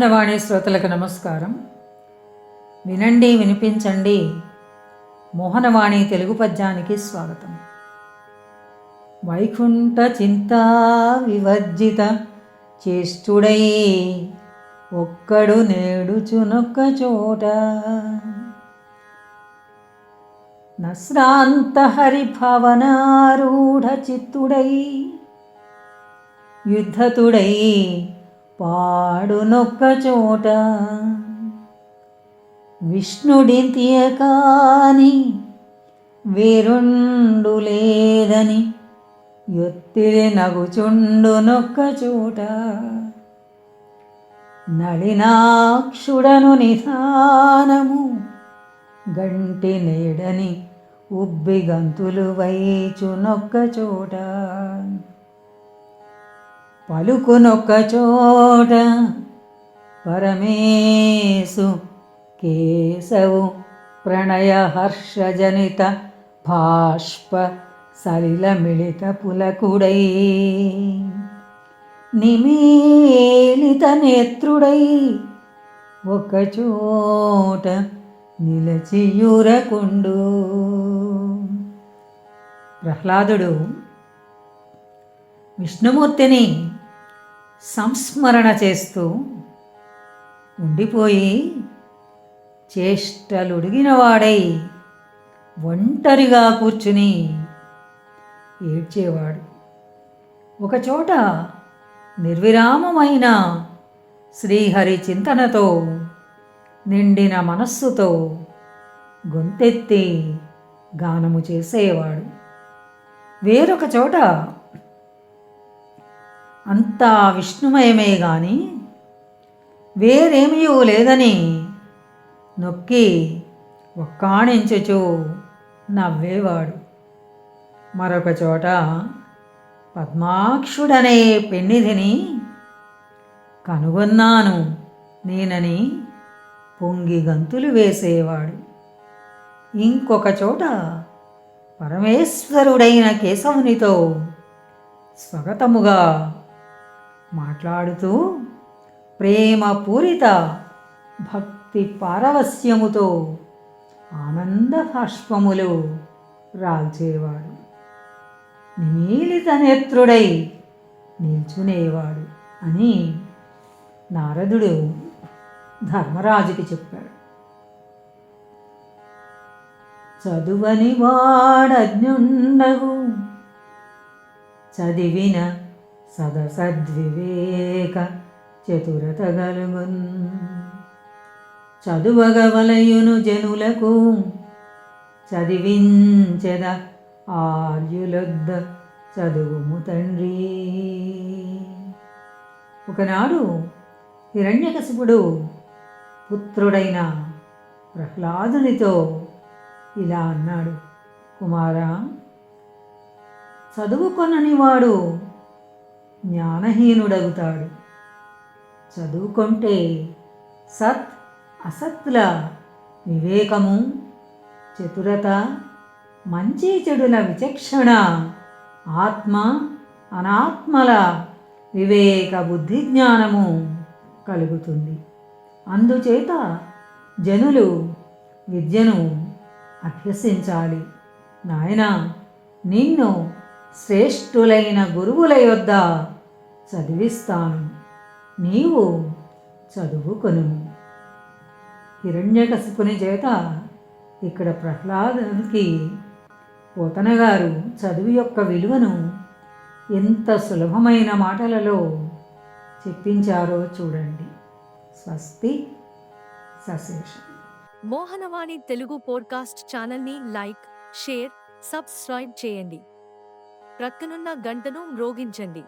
మోహనవాణి శ్రోతలకు నమస్కారం. వినండి వినిపించండి. మోహనవాణి తెలుగు పద్యానికి స్వాగతం. వైకుంఠ చింతా వివర్జిత చేష్టుడై ఒక్కడు నేడుచునొక్క చోట. నశ్రాంత హరిభవనారూఢ చిత్తుడై యుద్ధతుడై పాడునొక్క చోట విష్ణుడింతియ కాని వేరుండు లేదని యొత్తిరి నగుచుండునొక్క చోట. నళినాక్షుడను నిధానము గంటి నేడని ఉబ్బి గంతులు వైచునొక్క చోట. పలుకునొక్క చోట పరమేశు కేశవు ప్రణయహర్షజనిత భాష్ప సలిలమిళిత పులకుడై. నిమీలిత నేత్రుడై ఒకచోట నిలచియురకుండు. ప్రహ్లాదుడు విష్ణుమూర్తిని సంస్మరణ చేస్తూ ఉండిపోయి చేష్టలుడిగినవాడై ఒంటరిగా కూర్చుని ఏడ్చేవాడు. ఒకచోట నిర్విరామమైన శ్రీహరి చింతనతో నిండిన మనస్సుతో గొంతెత్తి గానము చేసేవాడు. వేరొక చోట అంతా విష్ణుమయమే గాని వేరేమయూ లేదని నొక్కి ఒక్కాణించుచు నవ్వేవాడు. మరొక చోట పద్మాక్షుడనే పెన్నిధిని కనుగొన్నాను నేనని పొంగి గంతులు వేసేవాడు. ఇంకొక చోట పరమేశ్వరుడైన కేశవునితో స్వగతముగా మాట్లాడుతూ ప్రేమపూరిత భక్తి పారవస్యముతో ఆనంద భాష్పములు రాల్చేవాడు. నిమీలిత నేత్రుడై నిల్చునేవాడు అని నారదుడు ధర్మరాజుకి చెప్పాడు. చదువని వాడజ్ఞుండగు చదివిన సదసద్వివేక చతురత గలుగున్. చదువగవలయును జనులకు చదివించెద ఆర్యులొద్ద చదువుము తండ్రి. ఒకనాడు హిరణ్యకశిపుడు పుత్రుడైన ప్రహ్లాదునితో ఇలా అన్నాడు కుమారా చదువుకొనని వాడు జ్ఞానహీనుడవుతాడు చదువుకుంటే సత్ అసత్ల వివేకము చతురత మంచి చెడుల విచక్షణ ఆత్మ అనాత్మల వివేక బుద్ధి జ్ఞానము కలుగుతుంది. అందుచేత జనులు విద్యను అభ్యసించాలి. నాయన నిన్ను శ్రేష్ఠులైన గురువుల యొద్ద చదివిస్తాను. నీవు చదువుకొను హిరణ్యకశిపుని చేత ఇక్కడ ప్రహ్లాదనికి పోతనగారు చదువు యొక్క విలువను ఎంత సులభమైన మాటలలో చెప్పించారో చూడండి. స్వస్తి సశేషం. మోహనవాణి తెలుగు పోడ్కాస్ట్ ఛానల్ని లైక్ షేర్ సబ్స్క్రైబ్ చేయండి. ప్రక్కనున్న గంటను మ్రోగించండి.